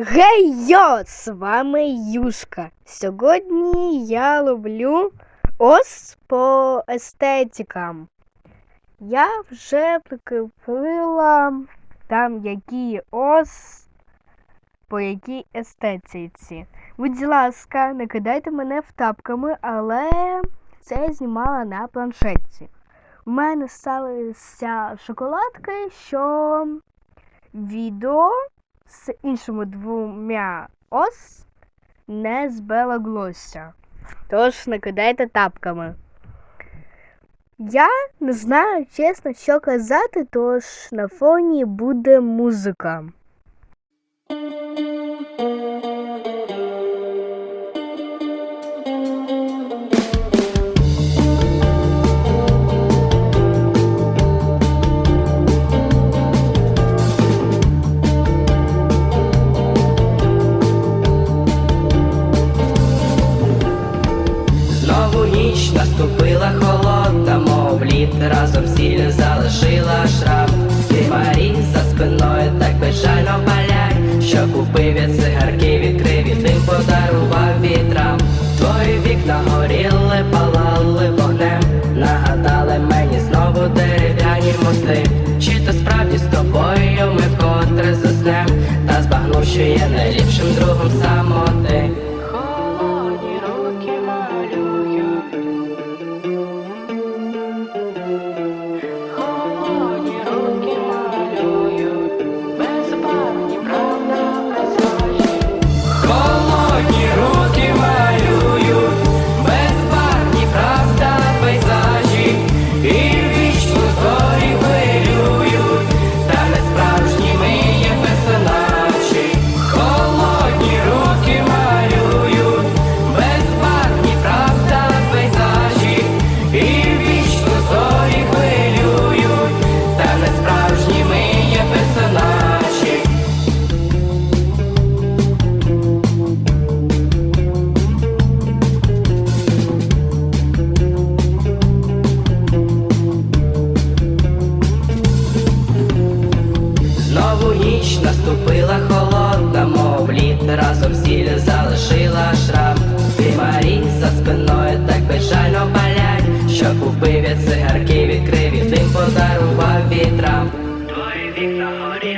Гей йо! З вами Юшка. Сьогодні я ловлю ос по естетикам. Я вже прикріпила там які ос по якій естетиці. Будь ласка, не кидайте мене в тапками, але це я знімала на планшетці. У мене сталися шоколадки, що відео з іншими двома ос не збелаглося. Тож не кидайте тапками. Я не знаю чесно, що казати, тож на фоні буде музика. Лід разом сіль залишила шрам. Ти Марі за спиною так безжально палять, що купив я цигарки, відкрив і дим подарував вітрам. Твої вікна горіли, палали вогнем, нагадали мені знову дерев'яні мости. Чи то справді з тобою ми вкотре заснем, та збагнув, що є найліпшим Твої вікна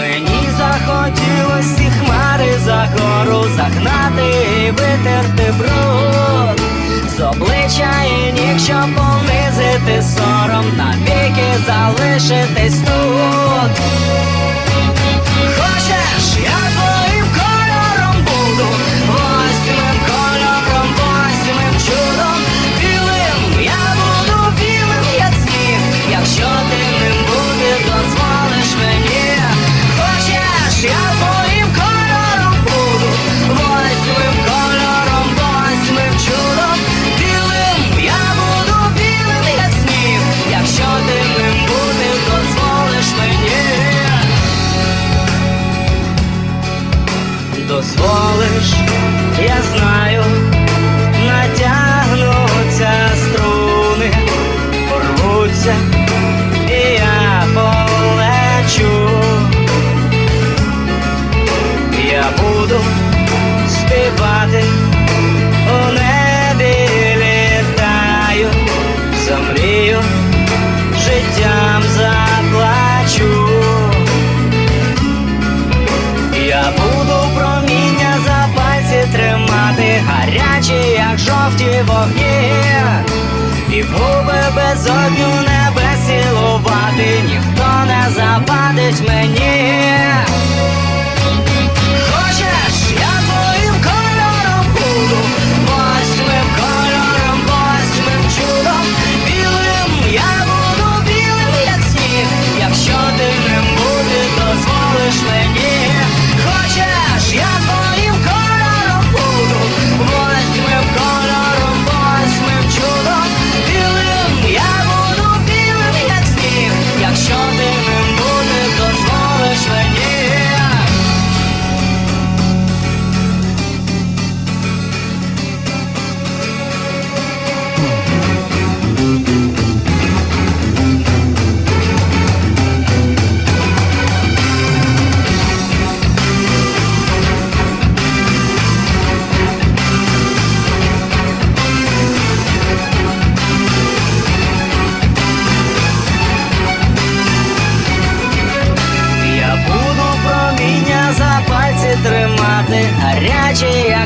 Мені захотілось ці хмари за гору загнати і витерти бруд. З обличчя і ніг, щоб понизити сором, навіки залишитись сотню небес цілувати ніхто не западить мені.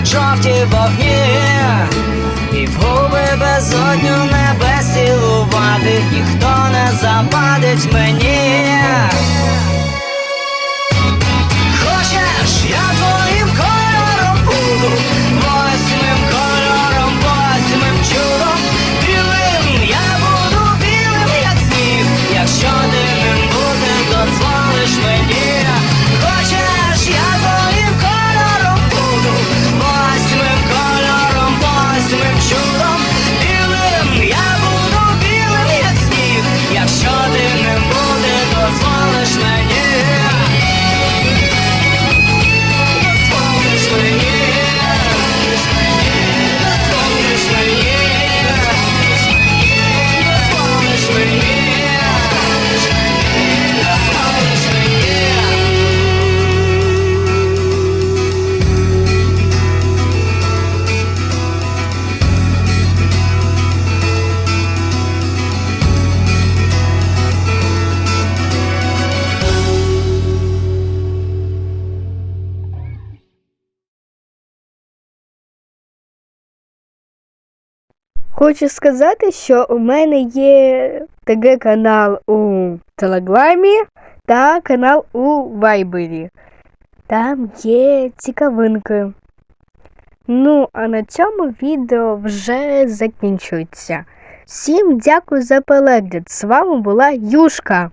чорті вогні, і в губи безодню небес цілувати ніхто не завадить мені. Хочу сказати, що у мене є ТГ канал у Телеграмі та канал у Вайбері. Там є цікавинки. Ну, а на цьому відео вже закінчується. Всім дякую за перегляд. З вами була Юшка.